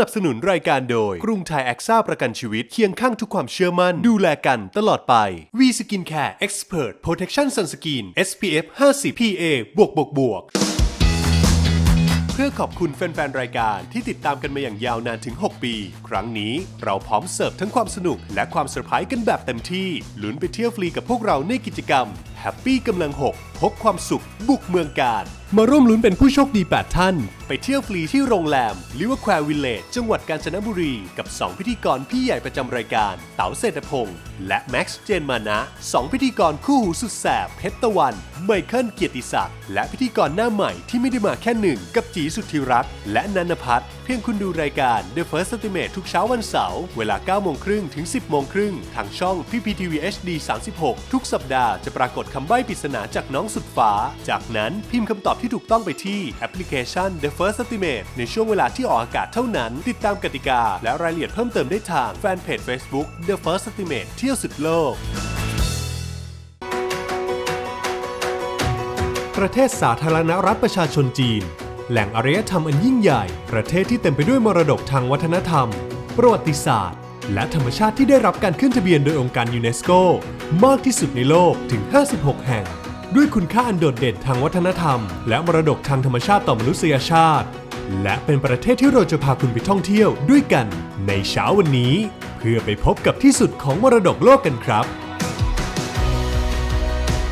นับสนุนรายการโดย กรุงไทยแอคซ่าประกันชีวิตเคียงข้างทุกความเชื่อมั่น ดูแลกันตลอดไป V Skin Care Expert Protection Sunscreen SPF 50 PA บวกบวกบวกเพื่อขอบคุณแฟน ๆ รายการที่ติดตามกันมาอย่างยาวนานถึง 6 ปี ครั้งนี้เราพร้อมเสิร์ฟทั้งความสนุกและความเซอร์ไพรส์กันแบบเต็มที่ลุ้นไปเที่ยวฟรีกับพวกเราในกิจกรรม Happy กำลัง6พกความสุขบุกเมืองการ มาร่วมลุ้นเป็นผู้โชคดี 8 ท่าน ไปเที่ยวฟรีที่โรงแรมลิเวอร์แควร์วิลเลจจังหวัดกาญจนบุรี กับ 2 พิธีกรพี่ใหญ่ประจำรายการ เต๋าเศรษฐพงศ์และแม็กซ์เจนมานะ 2 พิธีกรคู่หูสุดแสบเพชรตะวัน ไมเคิลเกียรติศักดิ์และพิธีกรหน้าใหม่ที่ไม่ได้มาแค่หนึ่ง กับจีสุทธิรักษ์และนันพัฒน์เพียงคุณดูรายการ The First Estimate ทุกเช้าวันเสาร์เวลา9โมงครึ่งถึง 10โมงครึ่งทางช่อง PPTV HD 36 ทุกสัปดาห์จะปรากฏคำใบ้ปริศนาจากน้องสุดฟ้า จากนั้นพิมพ์คำตอบที่ถูกต้องไปที่แอปพลิเคชัน The First Estimate ในช่วงเวลาที่ออกอากาศเท่านั้น ติดตามกติกา และรายละเอียดเพิ่มเติมได้ทางแฟนเพจ Facebook The First Estimate เที่ยวสุดโลก ประเทศสาธารณรัฐประชาชนจีน แหล่งอารยธรรมอันยิ่งใหญ่ ประเทศที่เต็มไปด้วยมรดกทางวัฒนธรรม ประวัติศาสตร์ และธรรมชาติที่ได้รับการขึ้นทะเบียนโดยองค์การยูเนสโกมากที่สุดในโลกถึง 56 แห่ง ด้วยคุณค่าอันโดดเด่นทางวัฒนธรรม และมรดกทางธรรมชาติต่อมนุษยชาติ และเป็นประเทศที่เราจะพาคุณไปท่องเที่ยวด้วยกันในเช้าวันนี้ เพื่อไปพบกับที่สุดของมรดกโลกกันครับ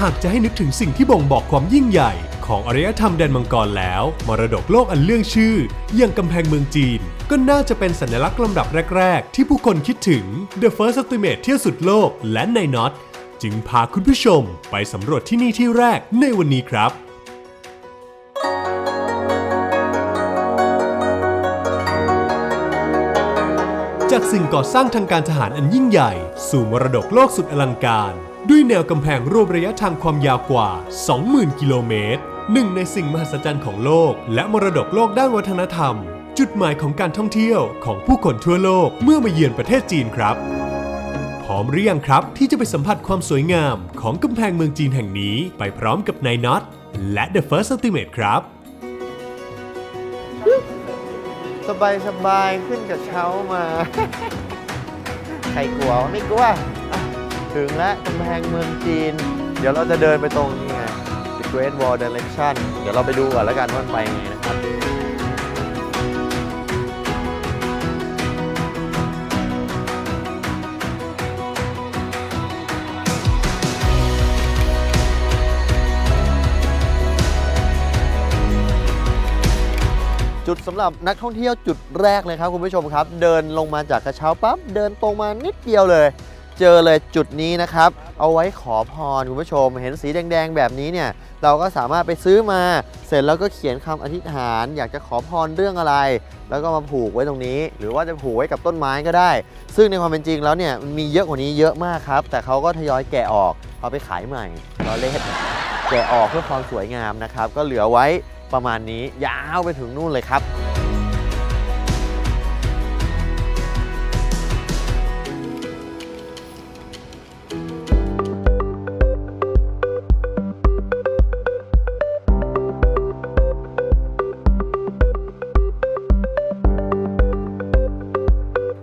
หากจะให้นึกถึงสิ่งที่บ่งบอกความยิ่งใหญ่ของอารยธรรมแดนมังกรแล้ว มรดกโลกอันเรื่องชื่ออย่างกำแพงเมืองจีน ก็น่าจะเป็นสัญลักษณ์ลำดับแรก ๆ ที่ผู้คนคิดถึง The First Estimate เที่ยวสุดโลกและในน็อต จึงพาคุณผู้ชมไปสำรวจที่นี่ที่แรกในวันนี้ครับ จากสิ่งก่อสร้างทางการทหารอันยิ่งใหญ่ สู่มรดกโลกสุดอลังการ ด้วยแนวกำแพงรวมระยะทางความยาวกว่า 20,000 กิโลเมตรหนึ่งในสิ่งมหัศจรรย์ของโลก และมรดกโลกด้านวัฒนธรรม จุดหมายของการท่องเที่ยวของผู้คนทั่วโลกเมื่อมาเยือนประเทศจีนครับ ร้อมหรือยังครับ ที่จะไปสัมผัสความสวยงามของกำแพงเมืองจีนแห่งนี้ไปพร้อมกับนายน็อตและ The First Ultimate ครับ สบายสบายขึ้นกับเช้ามา ใครกลัววะไม่กลัวอะถึงแล้วกำแพงเมืองจีน เดี๋ยวเราจะเดินไปตรงนี้ไง The Great Wall Direction เดี๋ยวเราไปดูก่อนแล้วกันว่ามันไปยังไงนะครับ จุดสำหรับนักท่องเที่ยวจุดแรกเลยครับคุณผู้ชมครับ เดินลงมาจากกระเช้าปั๊บเดินตรงมานิดเดียวเลย เจอเลยจุดนี้นะครับ เอาไว้ขอพรคุณผู้ชม เห็นสีแดงๆ แบบนี้เนี่ยเราก็สามารถไปซื้อมาเสร็จแล้วก็เขียนคำอธิษฐาน อยากจะขอพรเรื่องอะไร แล้วก็มาผูกไว้ตรงนี้ หรือว่าจะผูกไว้กับต้นไม้ก็ได้ ซึ่งในความเป็นจริงแล้วเนี่ยมันมีเยอะกว่านี้เยอะมากครับ แต่เขาก็ทยอยแกะออกเอาไปขายใหม่เราเล่นแกะออกเพื่อความสวยงามนะครับก็เหลือไว้ ประมาณนี้ยาวไปถึงนู่นเลยครับ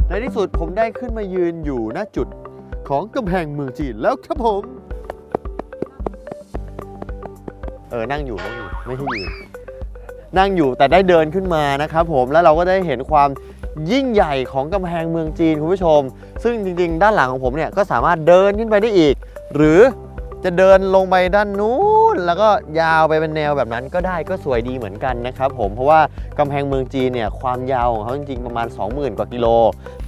ในที่สุดผมได้ขึ้นมายืนอยู่หน้าจุดของกำแพงเมืองจีนแล้วครับผม เออ นั่งอยู่นั่งอยู่ ไม่ใช่ยืน นั่งอยู่แต่ได้เดินขึ้นมานะครับผมแล้วเราก็ได้เห็นความยิ่งใหญ่ของกำแพงเมืองจีนคุณผู้ชม ซึ่งจริงๆ ด้านหลังของผมเนี่ยก็สามารถเดินขึ้นไปได้อีก หรือจะเดินลงไปด้านนู้นแล้วก็ยาวไปเป็นแนวแบบนั้นก็ได้ก็สวยดีเหมือนกันนะครับผมเพราะว่ากำแพงเมืองจีนเนี่ยความยาวของเขาจริงๆประมาณ 20,000 กว่ากิโล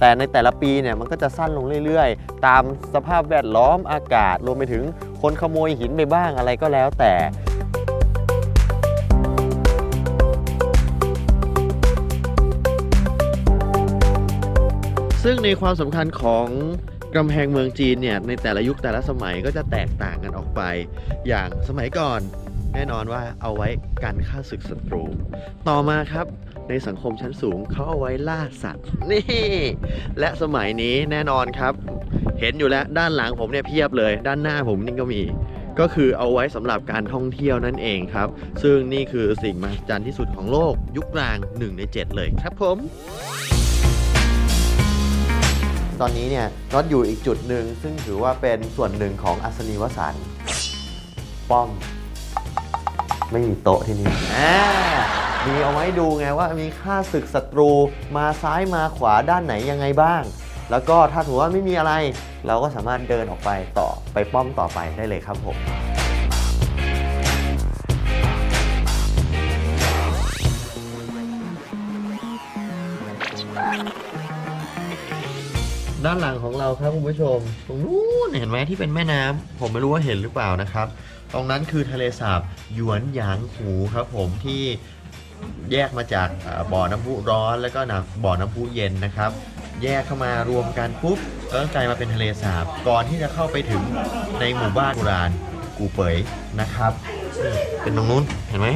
แต่ในแต่ละปีเนี่ยมันก็จะสั้นลงเรื่อยๆ ตามสภาพแวดล้อมอากาศรวมไปถึงคนขโมยหินไปบ้างอะไรก็แล้วแต่ ซึ่งในความสำคัญของกำแพงเมืองจีนเนี่ยในแต่ละยุคแต่ละสมัยก็จะแตกต่างกันออกไป อย่างสมัยก่อนแน่นอนว่าเอาไว้กันฆ่าศึกศัตรู ต่อมาครับในสังคมชั้นสูงเขาเอาไว้ล่าสัตว์นี่และสมัยนี้แน่นอนครับ เห็นอยู่แล้วด้านหลังผมเนี่ยเพียบเลย ด้านหน้าผมนี่ก็มี ก็คือเอาไว้สำหรับการท่องเที่ยวนั่นเองครับ ซึ่งนี่คือสิ่งมหัศจรรย์ที่สุดของโลกยุคกลาง 1 ใน 7 เลยครับผม ตอนนี้เนี่ยน็อตอยู่อีกจุดหนึ่งซึ่งถือว่าเป็นส่วนหนึ่งของอัศนีวสันต์ป้อม ไม่มีโต๊ะที่นี่อ่ามีเอาไว้ดูไงว่ามีค่าศึกศัตรูมาซ้ายมาขวาด้านไหนยังไงบ้าง แล้วก็ถ้าถือว่าไม่มีอะไร เราก็สามารถเดินออกไปต่อไปป้อมต่อไปได้เลยครับผม ด้านหลังของเราครับคุณผู้ชม ตรงนู้นเห็นไหมที่เป็นแม่น้ำผมไม่รู้ว่าเห็นหรือเปล่านะครับ ตรงนั้นคือทะเลสาบหยวนหยางหูครับ ผมที่แยกมาจากบ่อน้ำพุร้อนแล้วก็น้ำบ่อน้ำพุเย็นนะครับ แยกเข้ามารวมกันปุ๊บก็กลายมาเป็นทะเลสาบก่อนที่จะเข้าไปถึงในหมู่บ้านโบราณกูเปยนะครับ เป็นตรงนู้นเห็นไหม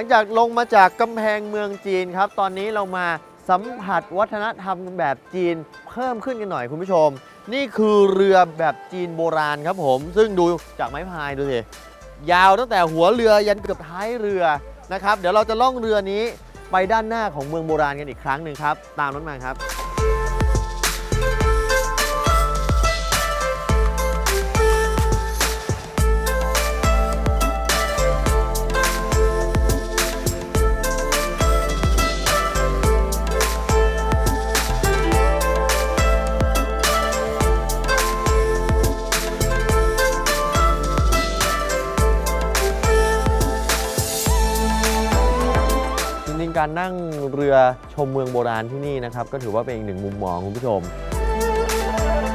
งจากลงมาจากกำแพงเมืองจีนครับ ตอนนี้เรามาสัมผัสวัฒนธรรมแบบจีนเพิ่มขึ้นกันหน่อยคุณผู้ชม นี่คือเรือแบบจีนโบราณครับผม ซึ่งดูจากไม้พายดูสิยาวตั้งแต่หัวเรือยันเกือบท้ายเรือนะครับ เดี๋ยวเราจะล่องเรือนี้ไปด้านหน้าของเมืองโบราณกันอีกครั้งหนึ่งครับ ตามนั้นมาครับ งๆการนั่งเรือชมเมืองโบราณที่นี่นะครับ ก็ถือว่าเป็นอีกหนึ่งมุมมองคุณผู้ชม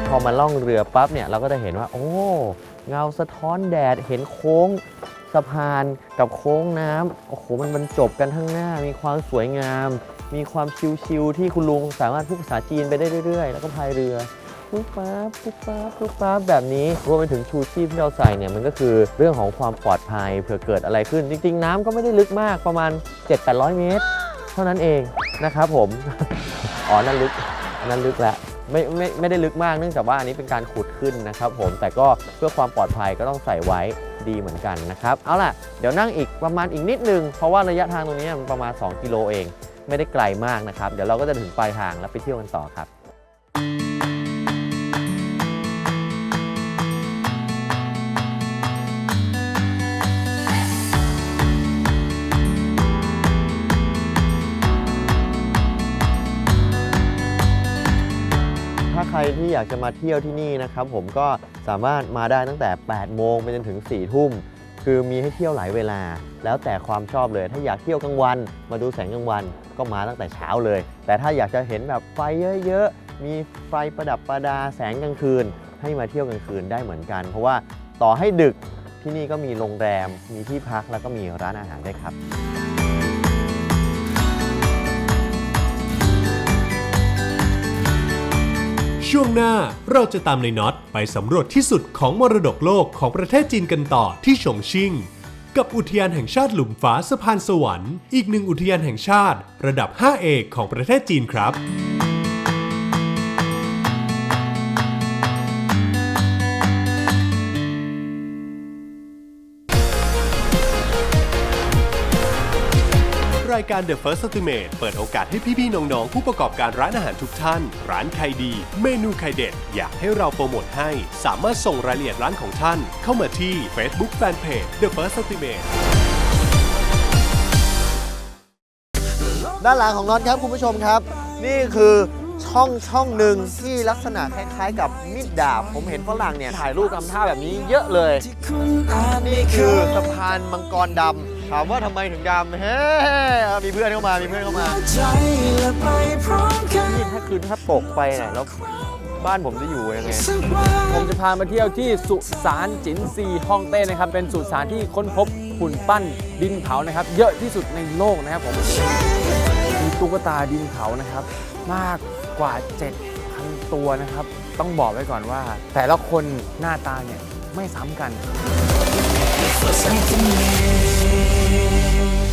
พอมาล่องเรือปั๊บเนี่ยเราก็จะเห็นว่า โอ้ เงาสะท้อนแดดเห็นโค้งสะพานกับโค้งน้ำโอ้โหมันบรรจบกันข้างหน้า มีความสวยงาม มีความชิวๆที่คุณลุงสามารถพูดภาษาจีนไปได้เรื่อยๆ แล้วก็พายเรือ ปุ๊บปั๊บปุ๊บปั๊บปุ๊บปั๊บแบบนี้รวมไปถึงชูชีพที่เราใส่เนี่ยมันก็คือเรื่องของความปลอดภัยเผื่อเกิดอะไรขึ้น จริง ๆ น้ำก็ไม่ได้ลึกมากประมาณ 7-800 เมตร เท่านั้นเองนะครับผม อ๋อนั่นลึกนนั่นลึกแล้วไม่ไม่ไม่ได้ลึกมากเนื่องจากว่าอันนี้เป็นการขุดขึ้นนะครับผมแต่ก็เพื่อความปลอดภัยก็ต้องใส่ไว้ดีเหมือนกันนะครับเอาล่ะเดี๋ยวนั่งอีกประมาณอีกนิดนึง เพราะว่าระยะทางตรงนี้มันประมาณ 2 กิโลเอง ไม่ได้ไกลมากนะครับ เดี๋ยวเราก็จะถึงปลายทางแล้วไปเที่ยวกันต่อครับ รที่อยากจะมาเที่ยวที่นี่นะครับผมก็สามารถมาได้ตั้งแต่ 8 โมงไปจนถึง 4 ทุ่ม คือมีให้เที่ยวหลายเวลา แล้วแต่ความชอบเลย ถ้าอยากเที่ยวกลางวัน มาดูแสงกลางวันก็มาตั้งแต่เช้าเลย แต่ถ้าอยากจะเห็นแบบไฟเยอะๆ มีไฟประดับประดาแสงกลางคืน ให้มาเที่ยวกลางคืนได้เหมือนกัน เพราะว่าต่อให้ดึกที่นี่ก็มีโรงแรม มีที่พักแล้วก็มีร้านอาหารได้ครับ ช่วงหน้าเราจะตามในน็อตไปสำรวจที่สุดของมรดกโลกของประเทศจีนกันต่อที่ฉงชิ่ง กับอุทยานแห่งชาติหลุมฟ้าสะพานสวรรค์ อีกหนึ่งอุทยานแห่งชาติ ระดับ5เอกของประเทศจีนครับ รายการ The First Estimate เปิดโอกาสให้พี่ๆน้องๆ ผู้ประกอบการร้านอาหารทุกท่าน ร้านใครดี เมนูใครเด็ด อยากให้เราโปรโมทให้ สามารถส่งรายละเอียดร้านของท่าน เข้ามาที่ Facebook Fanpage The First Estimate ด้านหลังของน็อตครับคุณผู้ชมครับ นี่คือช่องช่องหนึ่งที่ลักษณะคล้ายๆ กับมีดดาบ ผมเห็นฝรั่งเนี่ยถ่ายรูปทำท่าแบบนี้เยอะเลย นี่คือสะพานมังกรดำ ถามว่าทำไมถึงดำเฮ้มีเพื่อนเข้ามา มีเพื่อนเข้ามาใจละไปพร้อมกันนี่ถ้าคืนถ้าตกไปเนี่ยแล้วบ้านผมจะอยู่ยังไง ผมจะพามาเที่ยวที่สุสานจินซีฮ่องเต้นะครับ เป็นสุสานที่ค้นพบหุ่นปั้นดินเผานะครับ เยอะที่สุดในโลกนะครับผม มีตุ๊กตาดินเผานะครับ มากกว่า 7,000 ตัวนะครับ ต้องบอกไว้ก่อนว่า แต่ละคนหน้าตาเนี่ยไม่ซ้ำกัน Something new care.